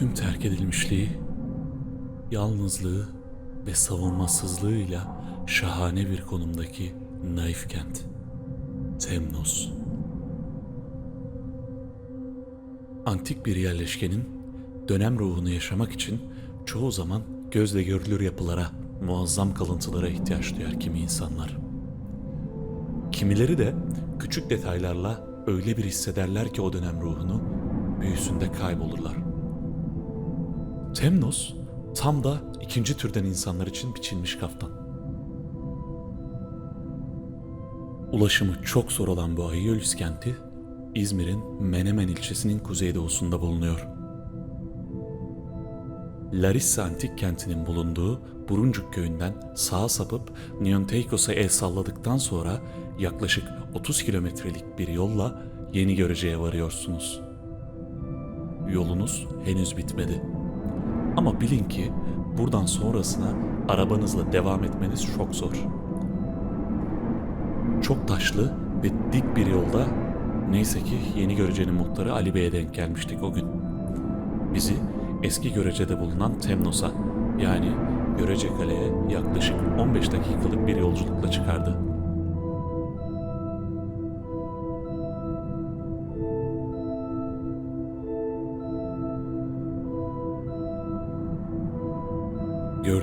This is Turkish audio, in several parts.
tüm terk edilmişliği, yalnızlığı ve savunmasızlığıyla şahane bir konumdaki naif kent. Temnos. Antik bir yerleşkenin dönem ruhunu yaşamak için çoğu zaman gözle görülür yapılara, muazzam kalıntılara ihtiyaç duyar kimi insanlar. Kimileri de küçük detaylarla öyle bir hissederler ki o dönem ruhunu, büyüsünde kaybolurlar. Temnos tam da ikinci türden insanlar için biçilmiş kaftan. Ulaşımı çok zor olan bu Ayyölüs kenti, İzmir'in Menemen ilçesinin kuzeydoğusunda bulunuyor. Larissa antik kentinin bulunduğu Buruncuk köyünden sağa sapıp Nionteikos'a el salladıktan sonra yaklaşık 30 kilometrelik bir yolla Yeni Görece'ye varıyorsunuz. Yolunuz henüz bitmedi. Ama bilin ki buradan sonrasına arabanızla devam etmeniz çok zor. Çok taşlı ve dik bir yolda neyse ki Yeni Görece'nin muhtarı Ali Bey'e denk gelmiştik o gün. Bizi eski Görece'de bulunan Temnos'a yani Görece Kale'ye yaklaşık 15 dakikalık bir yolculukla çıkardı.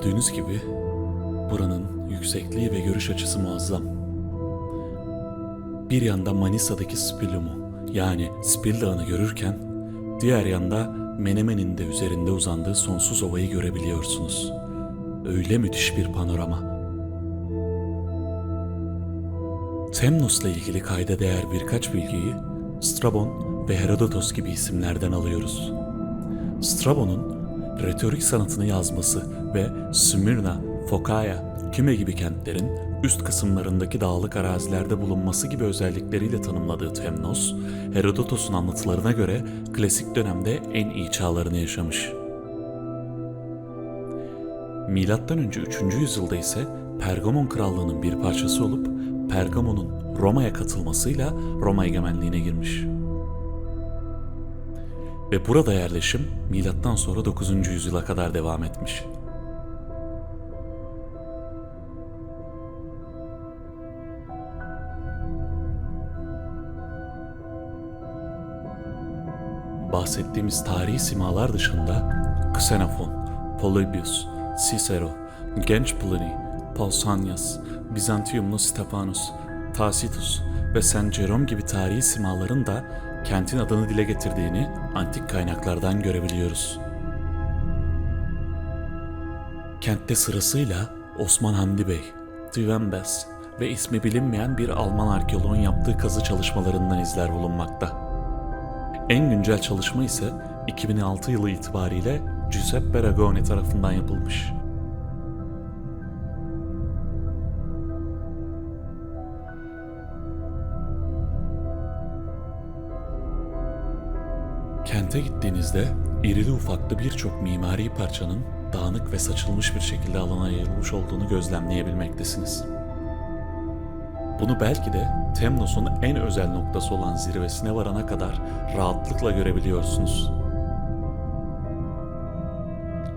Gördüğünüz gibi buranın yüksekliği ve görüş açısı muazzam. Bir yanda Manisa'daki Spilum'u yani Spil Dağı'nı görürken diğer yanda Menemen'in de üzerinde uzandığı sonsuz ovayı görebiliyorsunuz. Öyle müthiş bir panorama. Temnos'la ilgili kayda değer birkaç bilgiyi Strabon ve Herodotos gibi isimlerden alıyoruz. Strabon'un retorik sanatını yazması ve Smyrna, Fokaya, Küme gibi kentlerin üst kısımlarındaki dağlık arazilerde bulunması gibi özellikleriyle tanımladığı Temnos, Herodotos'un anlatılarına göre klasik dönemde en iyi çağlarını yaşamış. Milattan önce 3. yüzyılda ise Pergamon krallığının bir parçası olup Pergamon'un Roma'ya katılmasıyla Roma egemenliğine girmiş. Ve burada yerleşim milattan sonra 9. yüzyıla kadar devam etmiş. Bahsettiğimiz tarihi simalar dışında Xenophon, Polybius, Cicero, Genç Pliny, Pausanias, Bizantiyumlu Stephanus, Tacitus ve Saint Jerome gibi tarihi simaların da kentin adını dile getirdiğini antik kaynaklardan görebiliyoruz. Kentte sırasıyla Osman Hamdi Bey, Düvenbes ve ismi bilinmeyen bir Alman arkeoloğun yaptığı kazı çalışmalarından izler bulunmakta. En güncel çalışma ise 2006 yılı itibariyle Giuseppe Ragone tarafından yapılmış. Kente gittiğinizde irili ufaklı birçok mimari parçanın dağınık ve saçılmış bir şekilde alana yayılmış olduğunu gözlemleyebilmektesiniz. Bunu belki de Temnos'un en özel noktası olan zirvesine varana kadar rahatlıkla görebiliyorsunuz.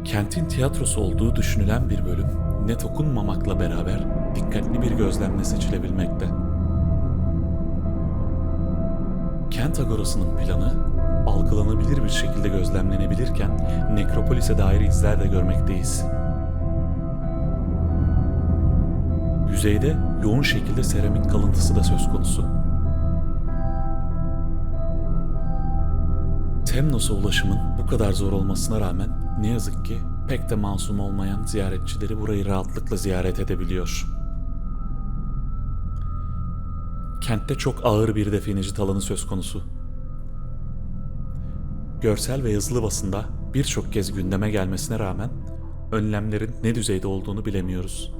Kentin tiyatrosu olduğu düşünülen bir bölüm net okunmamakla beraber dikkatli bir gözlemle seçilebilmekte. Kent agorasının planı algılanabilir bir şekilde gözlemlenebilirken nekropolise dair izler de görmekteyiz. Yüzeyde yoğun şekilde seramik kalıntısı da söz konusu. Temnos'a ulaşımın bu kadar zor olmasına rağmen ne yazık ki pek de masum olmayan ziyaretçileri burayı rahatlıkla ziyaret edebiliyor. Kentte çok ağır bir defineci alanı söz konusu. Görsel ve yazılı basında birçok kez gündeme gelmesine rağmen önlemlerin ne düzeyde olduğunu bilemiyoruz.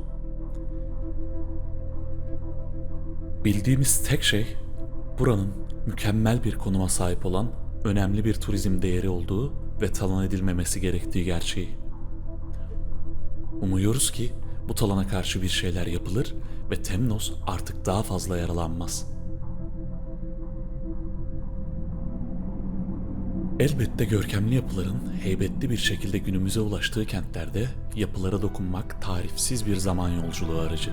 Bildiğimiz tek şey buranın mükemmel bir konuma sahip olan önemli bir turizm değeri olduğu ve talan edilmemesi gerektiği gerçeği. Umuyoruz ki bu talana karşı bir şeyler yapılır ve Temnos artık daha fazla yaralanmaz. Elbette görkemli yapıların heybetli bir şekilde günümüze ulaştığı kentlerde yapılara dokunmak tarifsiz bir zaman yolculuğu aracı.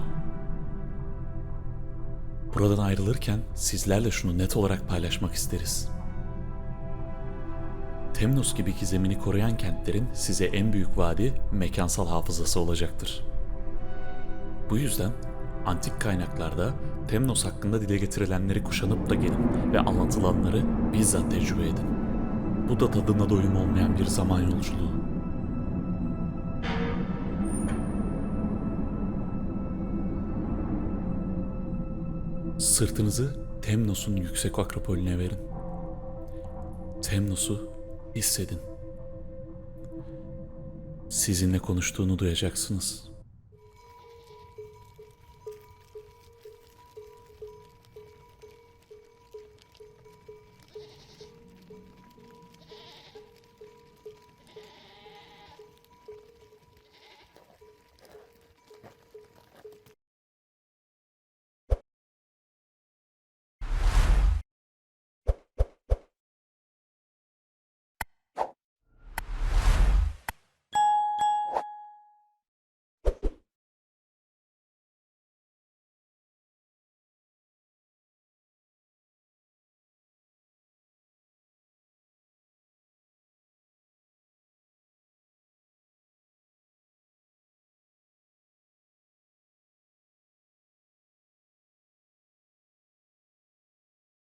Buradan ayrılırken sizlerle şunu net olarak paylaşmak isteriz. Temnos gibi gizemini koruyan kentlerin size en büyük vaadi mekansal hafızası olacaktır. Bu yüzden antik kaynaklarda Temnos hakkında dile getirilenleri kuşanıp da gelin ve anlatılanları bizzat tecrübe edin. Bu da tadına doyum olmayan bir zaman yolculuğu. Sırtınızı Temnos'un yüksek akropolüne verin. Temnos'u hissedin. Sizinle konuştuğunu duyacaksınız.